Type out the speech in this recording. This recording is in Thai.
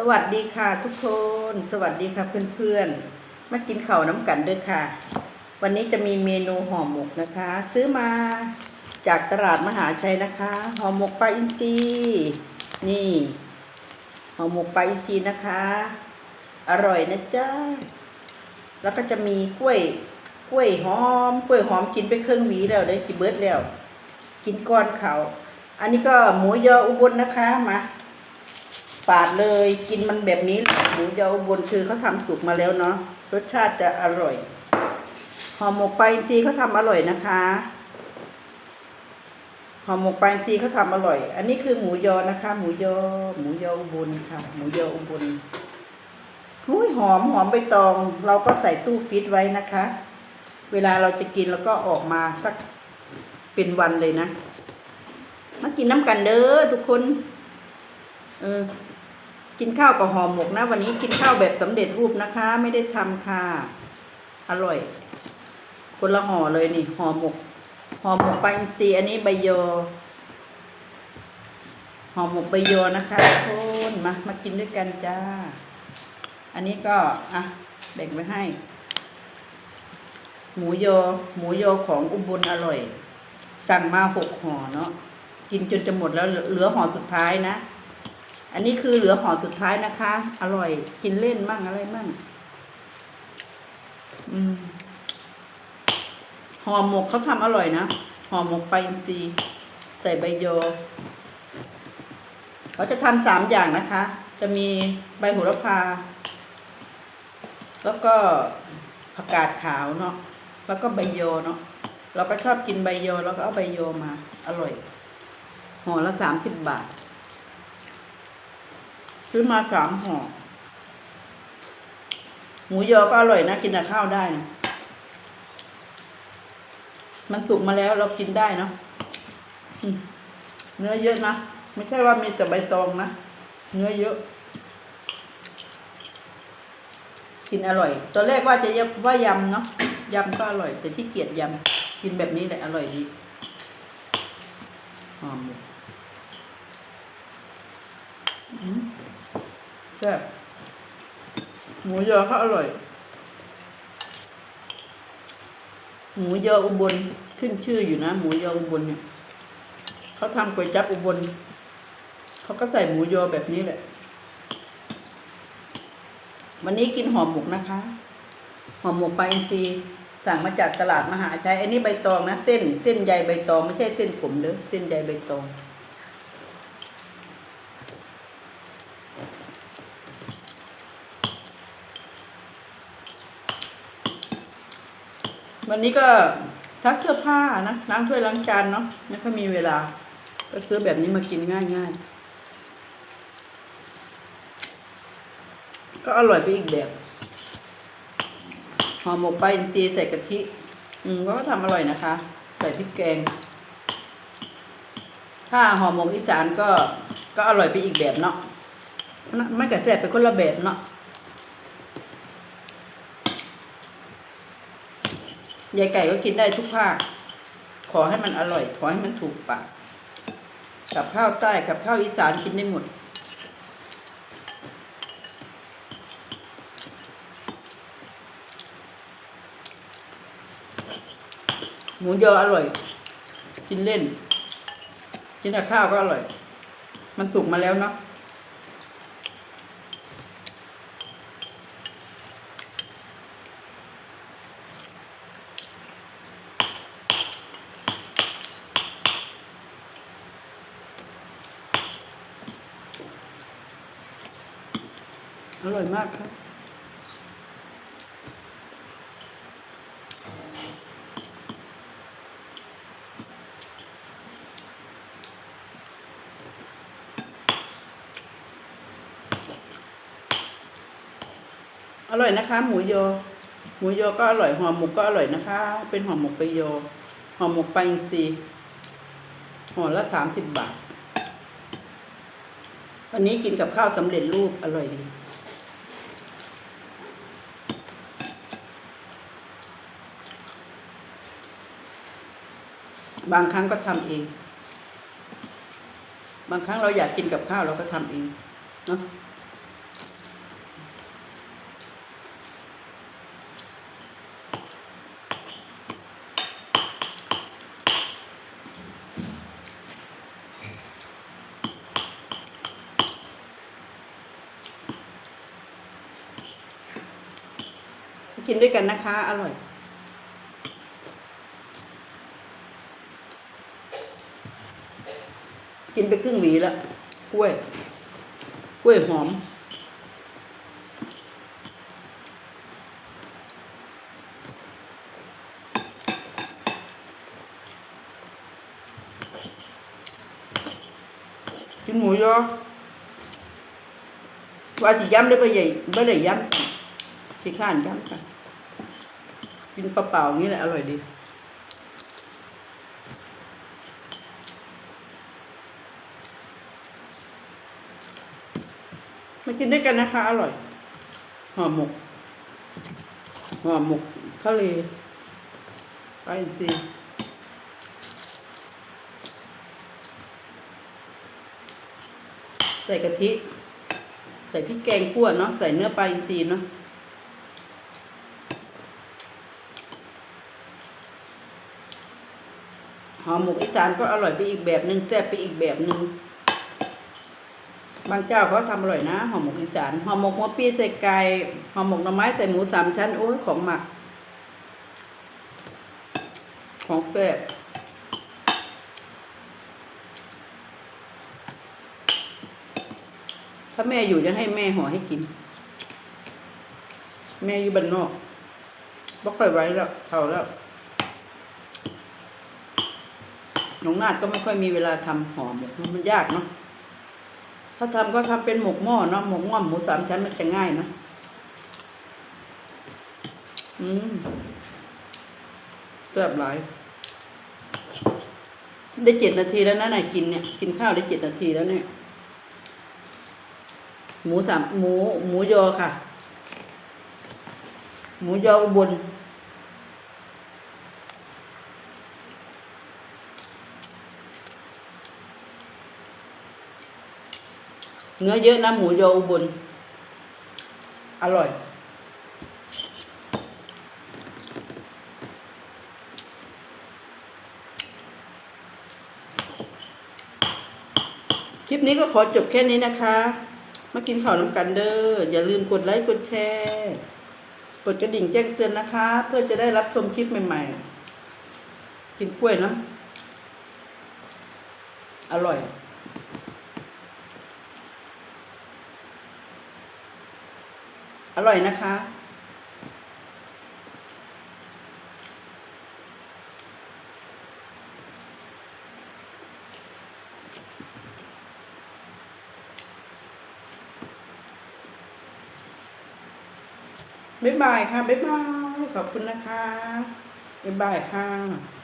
สวัสดีค่ะทุกคน สวัสดีค่ะเพื่อนๆ มากินข้าวน้ำกันด้วยค่ะ วันนี้จะมีเมนูห่อหมกนะคะ ซื้อมาจากตลาดมหาชัยนะคะ ห่อหมกปลาอินทรีนี่ ห่อหมกปลาอินทรีนะคะ อร่อยนะจ๊ะ แล้วก็จะมีกล้วย กล้วยหอม กล้วยหอมกินไปเครึ่องหวีแล้วได้กินเบิร์ดแล้ว กินก้อนเขา อันนี้ก็หมูยออุบลนะคะมา ปาดเลยกินมันแบบนี้หมูยออุบลคือเขาทำสุกมาแล้วเนาะรสชาติจะอร่อยห่อหมกปลาอินทรีเขาทำอร่อยนะคะห่อหมกปลาอินทรีเขาทำอร่อย อันนี้คือหมูยอนะคะ หมูยอ หมูยออุบลค่ะ หมูยออุบลหุ้ยหอมหอมใบตอง เราก็ใส่ตู้ฟิตไว้นะคะ เวลาเราจะกินแล้วก็ออกมาสักเป็นวันเลยนะ มากินน้ำกันเด้อทุกคน เออ กินข้าวกับห่อหมกนะ วันนี้กินข้าวแบบสำเร็จรูปนะคะ ไม่ได้ทำค่ะ อร่อย คนละห่อเลยนี่ห่อหมกห่อหมกปลาอินทรียอันนี้ใบโยอห่อหมกใบโยอนะคะทุกคนมามากินด้วยกันจ้า อันนี้ก็อะแบ่งไว้ให้ หมูโยอ หมูโยอของอุบลอร่อย สั่งมาหกห่อเนาะกินจนจะหมดแล้วเหลือห่อสุดท้ายนะ อันนี้คือเหลือห่อสุดท้ายนะคะ อร่อยกินเล่นมั่งอะไรมั่งอืมห่อหมกเขาทำอร่อยนะห่อหมกไปลาอินทรีใส่ใบโยเขาจะทำสามอย่างนะคะ จะมีใบโหระพา แล้วก็ผักกาดขาวเนาะแล้วก็ใบโยเนาะเราก็ชอบกินใบโยแล้วก็เอาใบโยมา อร่อยห่อละสามสิบบาท ซื้อมาสามห่อหมูยอก็อร่อยนะ กินกับข้าวได้นะมันสุกมาแล้วเรากินได้เนาะเนื้อเยอะนะ ไม่ใช่ว่ามีแต่ใบตองนะ เนื้อเยอะ กินอร่อย ตอนแรกว่าจะยว่ายำเนาะยำก็อร่อย แต่ที่เกียจยำกินแบบนี้แหละอร่อยดีหอมหมูอืม แซ่บหมูยอเขาอร่อย หมูยออุบลขึ้นชื่ออยู่นะ หมูยออุบลเนี่ยเขาทำก๋วยจั๊บอุบลเขาก็ใส่หมูยอแบบนี้แหละ วันนี้กินห่อหมกนะคะห่อหมกปลาอินทรีสั่งมาจากตลาดมหาชัยอันนี้ใบตองนะเส้นเส้นใยใบตองไม่ใช่เส้นผมเด้อเส้นใยใบตอง วันนี้ก็ทักเสื้อผ้านะล้างถ้วยล้างจานเนาะไม่ค่อยมีเวลา ก็ซื้อแบบนี้มากินง่ายง่ายก็อร่อยไปอีกแบบห่อหมกปลาอินทรีใส่กะทิ อืมก็ทำอร่อยนะคะ ใส่พริกแกง ถ้าห่อหมกอีสานก็ก็อร่อยไปอีกแบบเนาะมันมันกระแสบไปคนละแบบเนาะ ยายไก่ก็กินได้ทุกภาค ขอให้มันอร่อย ขอให้มันถูกปาก กับข้าวใต้กับข้าวอีสานกินได้หมด หมูยออร่อย กินเล่น กินกับข้าวก็อร่อย มันสุกมาแล้วเนาะ อร่อยมากครับอร่อยนะคะ หมูยอ หมูยอก็อร่อยห่อหมกก็อร่อยนะคะ เป็นห่อหมกไปโยอห่อหมกไปอินทรีห่อละสามสิบบาท วันนี้กินกับข้าวสำเร็จรูปอร่อยดี บางครั้งก็ทำเอง บางครั้งเราอยากกินกับข้าวเราก็ทำเองเนาะกินด้วยกันนะคะ อร่อย กินไปครึ่งหวีแล้วกล้วย กล้วยหอม กินหมูยอว่าสิย้ำได้ปใหญ่ไม่ได้ย้ำที่ข้านย้ำกันกินเปล่าๆอย่างนี้แหละอร่อยดี มากินด้วยกันนะคะ อร่อยห่อหมกห่อหมกทะเลไปสิใส่กะทิ ใส่พริกแกงขั่วเนาะใส่เนื้อปลาอินทรีเนาะห่อหมกอีสานก็อร่อยไปอีกแบบหนึ่งแซ่บไปอีกแบบหนึ่ง บางเจ้าเขาทำอร่อยนะห่อหมกอีสานห่อหมกหัวปีใส่ไก่ห่อหมกหน่อไม้ใส่หมูสามชั้นโอ้ยของหมัก ของแซ่บถ้าแม่อยู่จะให้แม่ห่อให้กิน แม่อยู่บ้านนอกบ่ค่อยไว้แล้วเท่าแล้วน้องนาดก็ไม่ค่อยมีเวลาทำห่อหมกมันยากเนาะ ถ้าทำก็ทำเป็นหมกหม้อเนาะหมกหม้อหมูสามชั้นมันจะง่ายนะอืมแซ่บหลาย ได้เจ็ดนาทีแล้วนะนายกินเนี่ย กินข้าวได้เจ็ดนาทีแล้วเนี่ย หมูสามหมู หมูยอค่ะ หมูยออุบล เนื้อเยอะนะหมูยออุบลอร่อยคลิปนี้ก็ขอจบแค่นี้นะคะ มากินข้าวน้ำกันเด้อ อย่าลืมกดไลค์ กดแชร์ กดกระดิ่งแจ้งเตือนนะคะ เพื่อจะได้รับชมคลิปใหม่ๆ กินกล้วยนะ อร่อย อร่อยนะคะ บ๊ายบายค่ะ บ๊ายบาย ขอบคุณนะคะ บ๊ายบายค่ะ